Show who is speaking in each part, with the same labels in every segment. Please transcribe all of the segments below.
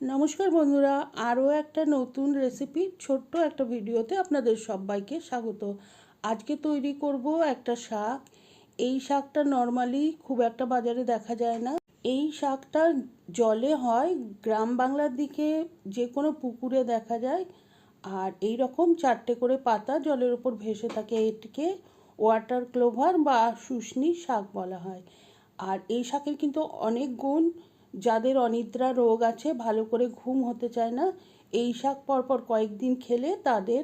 Speaker 1: নমস্কার বন্ধুরা, আরও একটা নতুন রেসিপি ছোট্ট একটা ভিডিওতে আপনাদের সবাইকে স্বাগত। আজকে তৈরি করব একটা শাক। এই শাকটা নর্মালি খুব একটা বাজারে দেখা যায় না। এই শাকটা জলে হয় গ্রাম বাংলার দিকে যে কোনো পুকুরে দেখা যায়। আর এই রকম চারটে করে পাতা জলের ওপর ভেসে থাকে এটিকে ওয়াটার ক্লোভার বা শুশনি শাক বলা হয়। আর এই শাকের কিন্তু অনেক গুণ যাদের অনিদ্রা রোগ আছে, ভালো করে ঘুম হতে চায় না। এই শাক পরপর কয়েকদিন খেলে তাদের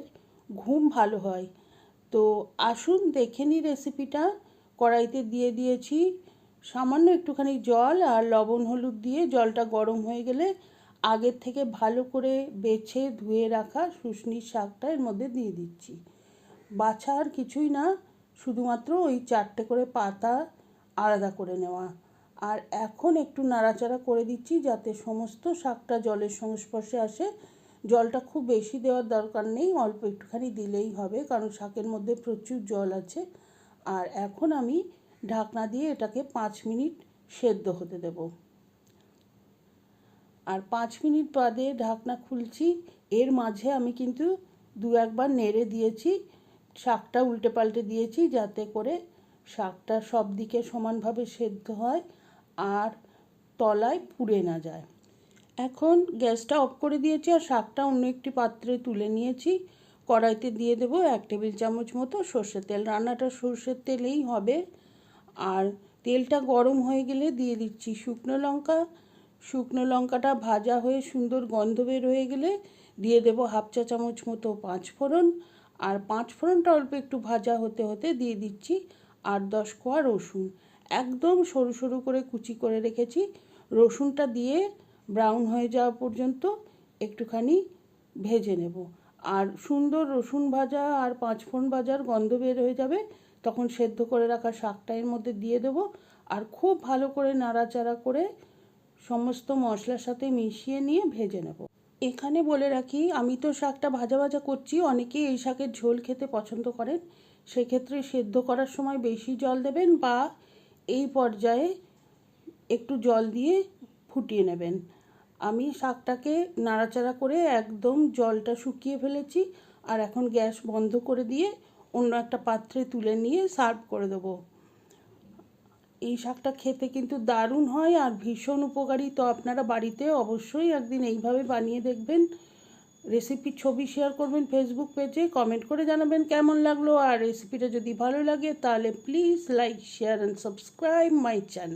Speaker 1: ঘুম ভালো হয়। তো আসুন দেখে নিই রেসিপিটা কড়াইতে দিয়ে দিয়েছি সামান্য একটুখানি জল আর লবণ, হলুদ দিয়ে জলটা গরম হয়ে গেলে আগের থেকে ভালো করে বেছে ধুয়ে রাখা শুশনির শাকটা এর মধ্যে দিয়ে দিচ্ছি। বাছা আর কিছুই না, শুধুমাত্র ওই চারটে করে পাতা আলাদা করে নেওয়া। আর এখন একটু নাড়াচাড়া করে দিচ্ছি যাতে সমস্ত শাকটা জলের সংস্পর্শে আসে। জলটা খুব বেশি দেওয়ার দরকার নেই, অল্প একটুখানি দিলেই হবে, কারণ শাকের মধ্যে প্রচুর জল আছে। আর এখন আমি ঢাকনা দিয়ে এটাকে পাঁচ মিনিট সেদ্ধ হতে দেব। আর পাঁচ মিনিট বাদে ঢাকনা খুলছি। এর মাঝে আমি কিন্তু দু একবার নেড়ে দিয়েছি, শাকটা উল্টে পাল্টে দিয়েছি যাতে করে শাকটা সব দিকে সমানভাবে সেদ্ধ হয়। আর তলায় পুড়ে না যায়। এখন গ্যাসটা অফ করে দিয়েছি আর শাকটা অন্য একটি পাত্রে তুলে নিয়েছি। কড়াইতে দিয়ে দেব এক টেবিল চামচ মতো সর্ষের তেল। রান্নাটা সর্ষের তেলেই হবে। আর তেলটা গরম হয়ে গেলে দিয়ে দিচ্ছি শুকনো লঙ্কা। শুকনো লঙ্কাটা ভাজা হয়ে সুন্দর গন্ধ বের হয়ে গেলে দিয়ে দেব হাফ চা চামচ মতো পাঁচ ফোড়ন। আর পাঁচ ফোড়নটা অল্প একটু ভাজা হতে হতে দিয়ে দিচ্ছি আট দশ কোয়া রসুন। একদম সরু সরু করে কুচি করে রেখেছি। রসুনটা দিয়ে ব্রাউন হয়ে যাওয়া পর্যন্ত একটুখানি ভেজে নেব। আর সুন্দর রসুন ভাজা আর পাঁচফোড়ন ভাজার গন্ধ বের হয়ে যাবে, তখন সেদ্ধ করে রাখা শাকটা এর মধ্যে দিয়ে দেবো। আর খুব ভালো করে নাড়াচাড়া করে সমস্ত মশলার সাথে মিশিয়ে নিয়ে ভেজে নেব। এখানে বলে রাখি, আমি তো শাকটা ভাজা ভাজা করছি, অনেকেই এই শাকের ঝোল খেতে পছন্দ করেন। সেক্ষেত্রে সেদ্ধ করার সময় বেশি জল দেবেন বা এই পর্যায়ে একটু জল দিয়ে ফুটিয়ে নেবেন। আমি শাকটাকে নাড়াচাড়া করে একদম জলটা শুকিয়ে ফেলেছি আর এখন গ্যাস বন্ধ করে দিয়ে অন্য একটা পাত্রে তুলে নিয়ে সার্ভ করে দেবো। এই শাকটা খেতে কিন্তু দারুণ হয় আর ভীষণ উপকারী। তো আপনারা বাড়িতে অবশ্যই একদিন এইভাবে বানিয়ে দেখবেন। রেসিপির ছবি শেয়ার করবেন ফেসবুক পেজে কমেন্ট করে জানাবেন কেমন লাগল। আর রেসিপিটা যদি ভালো লাগে, তাহলে please like share and subscribe my channel